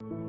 you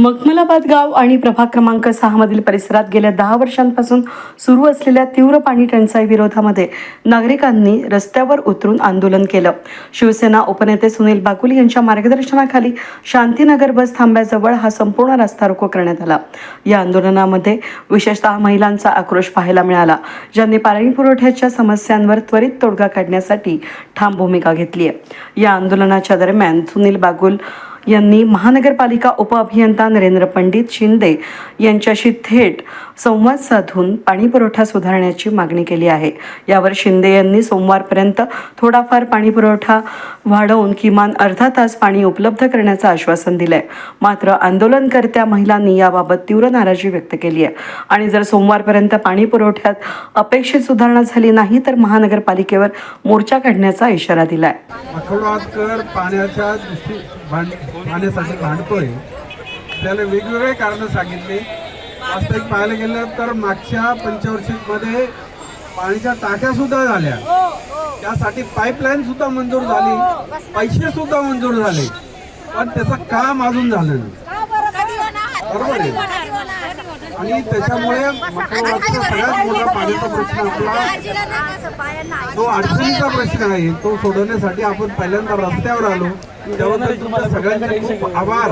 Makhmalabad गाव आणि प्रभाग क्रमांक सहा मधील परिसरात गेल्या दहा वर्षांपासून सुरू असलेल्या तीव्र पाणी टंचाई विरोधामध्ये नागरिकांनी रस्त्यावर उतरून आंदोलन केलं. शिवसेना उपनेते सुनील बाकुल यांच्या मार्गदर्शनाखाली शांतीनगर बस थांब्याजवळ हा संपूर्ण रस्ता रोको करण्यात आला. या आंदोलनामध्ये विशेषतः महिलांचा आक्रोश पाहायला मिळाला ज्यांनी पाणी पुरवठ्याच्या समस्यांवर त्वरित तोडगा काढण्यासाठी ठाम भूमिका घेतली आहे या आंदोलनाच्या दरम्यान सुनील बागुल यांनी महानगरपालिका उपअभियंता नरेंद्र पंडित शिंदे यांच्याशी थेट संवाद साधून पाणीपुरवठा सुधारण्याची मागणी केली आहे. यावर शिंदे यांनी सोमवारपर्यंत थोडाफार पाणीपुरवठा वाढवून किमान अर्धा तास पाणी उपलब्ध करण्याचं आश्वासन दिलंय. मात्र आंदोलनकर्त्या महिलांनी याबाबत तीव्र नाराजी व्यक्त केली आहे. आणि जर सोमवारपर्यंत पाणी पुरवठ्यात अपेक्षित सुधारणा झाली नाही तर महानगरपालिकेवर मोर्चा काढण्याचा इशारा दिलाय. मखोबादकर पाण्याच्या दृष्टी भांड पाण्यासाठी भांडतोय. त्याला वेगवेगळे कारण सांगितले. वास्तविक पाहायला गेलं तर मागच्या पंचवर्षीमध्ये पाण्याच्या टाक्या सुद्धा झाल्या. त्यासाठी पाईपलाईन सुद्धा मंजूर झाली. पैसे सुद्धा मंजूर झाले. पण त्याचं काम अजून झालं नाही. बरोबर आहे. आणि त्याच्यामुळे सगळ्यात मोठा पाण्याचा प्रश्न आपला तो अडचणीचा प्रश्न आहे. तो सोडवण्यासाठी आपण पहिल्यांदा रस्त्यावर आलो. त्याबद्दल तुमच्या सगळ्यांचे खूप आभार.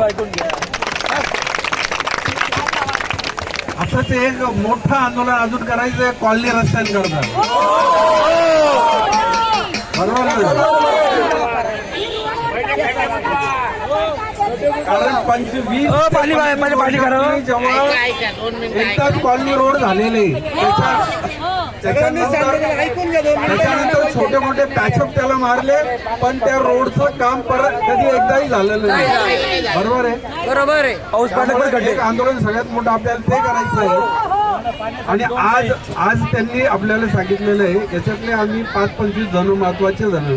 असंच एक मोठं आंदोलन अजून करायचं आहे कॉलनी रस्त्यांकरता बरोबर ना? कारण पंचवीस करा. जेव्हा एकदाच कॉलनी रोड झालेले त्याच्या- त्याच्यानंतर छोटे मोठे पॅचअप त्याला मारले पण त्या रोडचं काम परत कधी एकदाही झालेलं नाही. बरोबर आहे? बरोबर आहे. पाऊस पडला पण त्यामुळे खड्डे एक आंदोलन सगळ्यात मोठं आपल्याला ते करायचं आहे. आणि आज आज त्यांनी आपल्याला सांगितलेलं आहे याच्यातले आम्ही पाच पंचवीस जण महत्त्वाचे जण.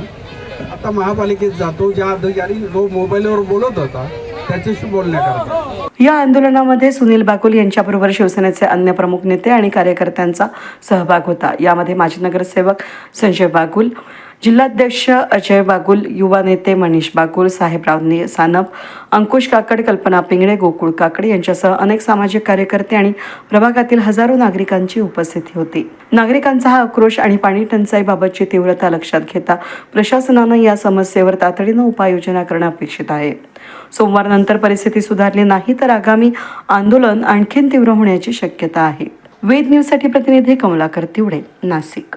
आता महापालिकेत जातो ज्या अधिकारी जो मोबाईलवर बोलत होता त्याच्याशी बोलण्याकरता या आंदोलनामध्ये सुनील बाकुल यांच्याबरोबर शिवसेनेचे अन्य प्रमुख नेते आणि कार्यकर्त्यांचा सहभाग होता. यामध्ये माजी नगरसेवक संजय बाकुल जिल्हाध्यक्ष अजय बागुल युवा नेते मनीष बागुल साहेबराव सानप अंकुश काकड कल्पना पिंगळे गोकुळ काकडे यांच्यासह अनेक सामाजिक कार्यकर्ते आणि प्रभागातील हजारो नागरिकांची उपस्थिती होती. नागरिकांचा हा आक्रोश आणि पाणी टंचाईबाबतची तीव्रता लक्षात घेता प्रशासनानं या समस्येवर तातडीनं उपाययोजना करणं अपेक्षित आहे. सोमवारनंतर परिस्थिती सुधारली नाही तर आगामी आंदोलन आणखीन तीव्र होण्याची शक्यता आहे. वेद न्यूजसाठी प्रतिनिधी कमलाकर तिवडे नाशिक.